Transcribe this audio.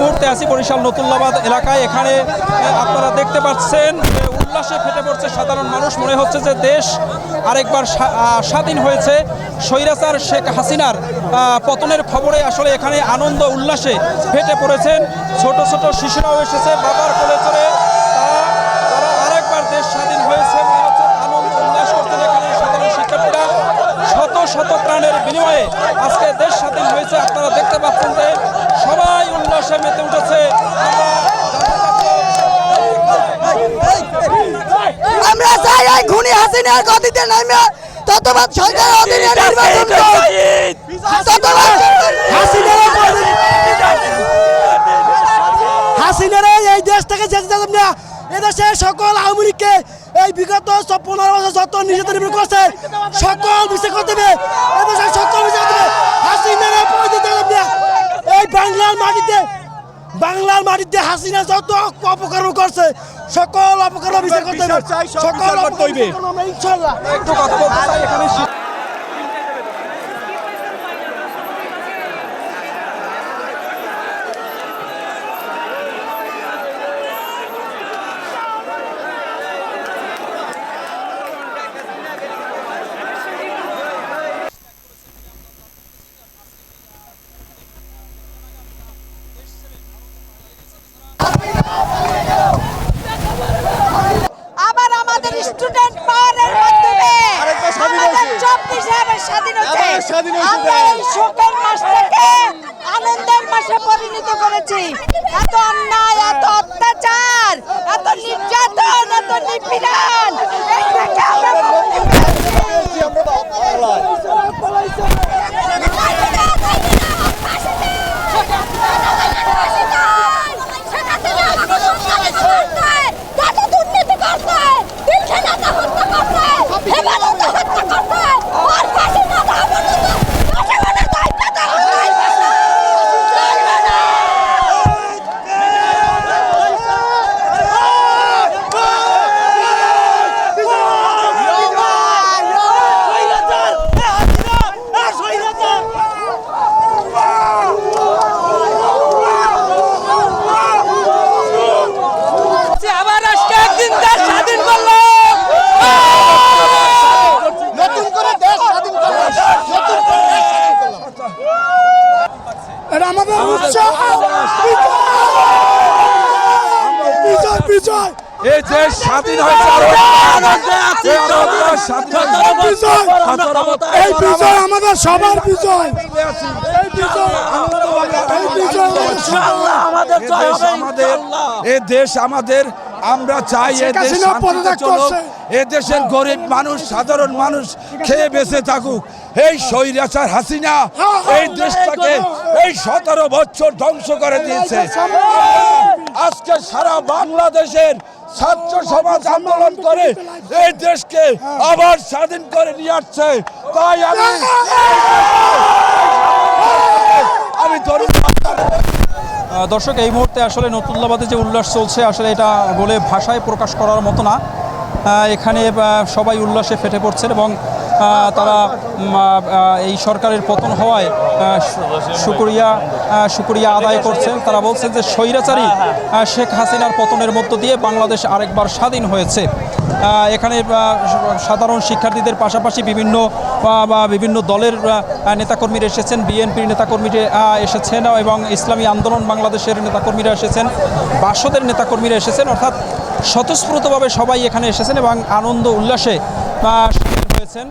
মুহূর্তে আছি বরিশাল নতুল্লাবাদ এলাকায়। এখানে আপনারা দেখতে পাচ্ছেন উল্লাসে ফেটে পড়ছে সাধারণ মানুষ। মনে হচ্ছে যে দেশ আরেকবার স্বাধীন হয়েছে। স্বৈরাচার শেখ হাসিনার পতনের খবরে আসলে এখানে আনন্দ, উল্লাসে ফেটে পড়েছেন। ছোট ছোট শিশুরাও এসেছে, বাবার কোলে তারা তারা আরেকবার দেশ স্বাধীন হয়েছে মনে হচ্ছে আনন্দ উল্লাস করছেন এখানে সাধারণ শিক্ষার্থীরা শত শত প্রাণের বিনিময়ে আজকে দেশ স্বাধীন হয়েছে আপনারা দেখতে পাচ্ছেন যে সবাই উল্লাসে মেতে উঠেছে আমরা চাই এই হাসিনার গদিতে নামে ততবাদ সরকার অধীনে নির্বাচন হাসিনার এই দেশ থেকে যেতে দিলাম না। এদেশে সকল আওয়ামী লীগকে এই বিগত পনেরো বছর যত নিজেদের নির্মাণ করছে সকল মিশে করতে হবে এদেশে সকল মিশে করতে হবে হাসিনারা পয়সা দিতে এই বাংলার মাটিতে বাংলার মাটিতে হাসিনা যত অপকর্ম করছে সকল অপকর্ম বিচার করতে হবে। সকল অপকর্ম ইনশাল্লাহ একটু কথা বলতে চাই এখানে শি- আবার আমাদের স্টুডেন্ট পাওয়ারের মাধ্যমে আমাদের চব্বিশ হাজার স্বাধীন হচ্ছে আমরা এই শোকের মাসটাকে আনন্দের মাসে পরিণত করেছি। এত অন্যায় এত অত্যাচার এত নির্যাতন এত নিপীড়ন এই থেকে আমরা মুক্তি পেয়েছি। আবার আজকে একদিন দেশ স্বাধীন করল নতুন করে দেশ স্বাধীন করলাম নতুন করে দেশ স্বাধীন করলাম এটা আমাদের উৎসব বিজয় বিজয় এই দেশ স্বাধীন হয়েছে। এই বিজয় এই আমাদের সবার বিজয় এই বিজয় এই বিজয় আমাদের সবার। দেশ আমাদের এ দেশ আমাদের আমরা চাই এ শেখ দেশ হাসিনা শান্তিতে চলুক করছে। দেশের গরিব মানুষ সাধারণ মানুষ খেয়ে বেঁচে থাকুক। এই স্বৈরাচার হাসিনা এই দেশটাকে এই সতেরো বছর ধ্বংস করে দিয়েছে। আজকে সারা বাংলাদেশের ছাত্র সমাজ আন্দোলন করে এই দেশকে আবার স্বাধীন করে নিয়ে আসছে। তাই আমি আমি আহ, দর্শক, এই মুহূর্তে আসলে নতুল্লাবাদে যে উল্লাস চলছে, আসলে এটা বলে ভাষায় প্রকাশ করার মতো না। এখানে সবাই উল্লাসে ফেটে পড়ছেন এবং তারা এই সরকারের পতন হওয়ায় শুকরিয়া শুকরিয়া আদায় করছেন। তারা বলছেন যে, স্বৈরাচারী শেখ হাসিনার পতনের মধ্য দিয়ে বাংলাদেশ আরেকবার স্বাধীন হয়েছে। এখানে সাধারণ শিক্ষার্থীদের পাশাপাশি বিভিন্ন বা বিভিন্ন দলের নেতাকর্মীরা এসেছেন, বিএনপির নেতাকর্মীরা এসেছেন এবং ইসলামী আন্দোলন বাংলাদেশের নেতাকর্মীরা এসেছেন, বাসদের নেতাকর্মীরা এসেছেন, অর্থাৎ স্বতঃস্ফূর্তভাবে সবাই এখানে এসেছেন এবং আনন্দ, উল্লাসে হয়েছেন।